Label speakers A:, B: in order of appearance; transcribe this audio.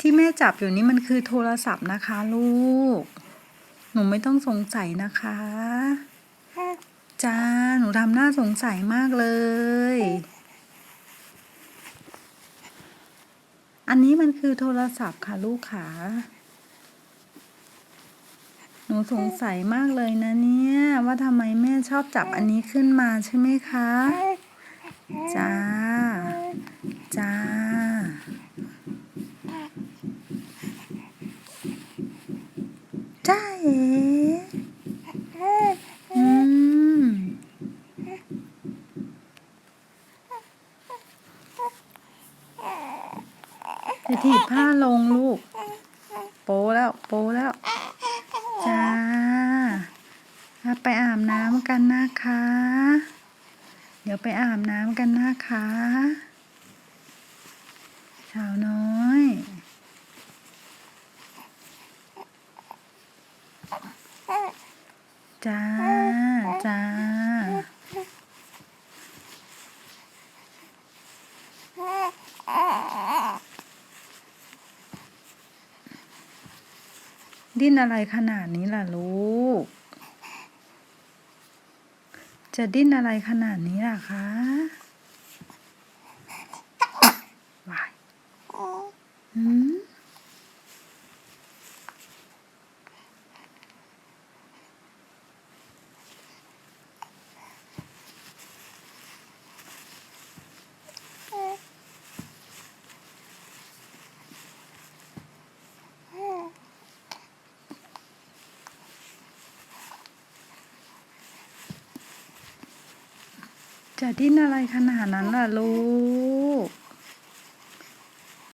A: ที่แม่จับอยู่นี่มันคือโทรศัพท์นะคะ ลูก หนูไม่ต้องสงสัยนะคะ จ้า หนูทำหน้าสงสัยมากเลย อันนี้มันคือโทรศัพท์ค่ะลูกขาหนูสงสัยมากเลยนะเนี่ย ว่าทำไมแม่ชอบจับอันนี้ขึ้นมาใช่ไหมคะ จ้า จ้า จ้าเอ๋อืมจะถีบผ้าลงลูก โปแล้ว โปแล้ว จ้า ไปอาบน้ำกันนะคะ เดี๋ยวไปอาบน้ำกันนะคะ สาวน้อย จ้า จ้า ดิ้นอะไรขนาดนี้ล่ะลูก จะดิ้นอะไรขนาดนี้ล่ะคะ จะดิ้นอะไรขนาดนั้นล่ะลูก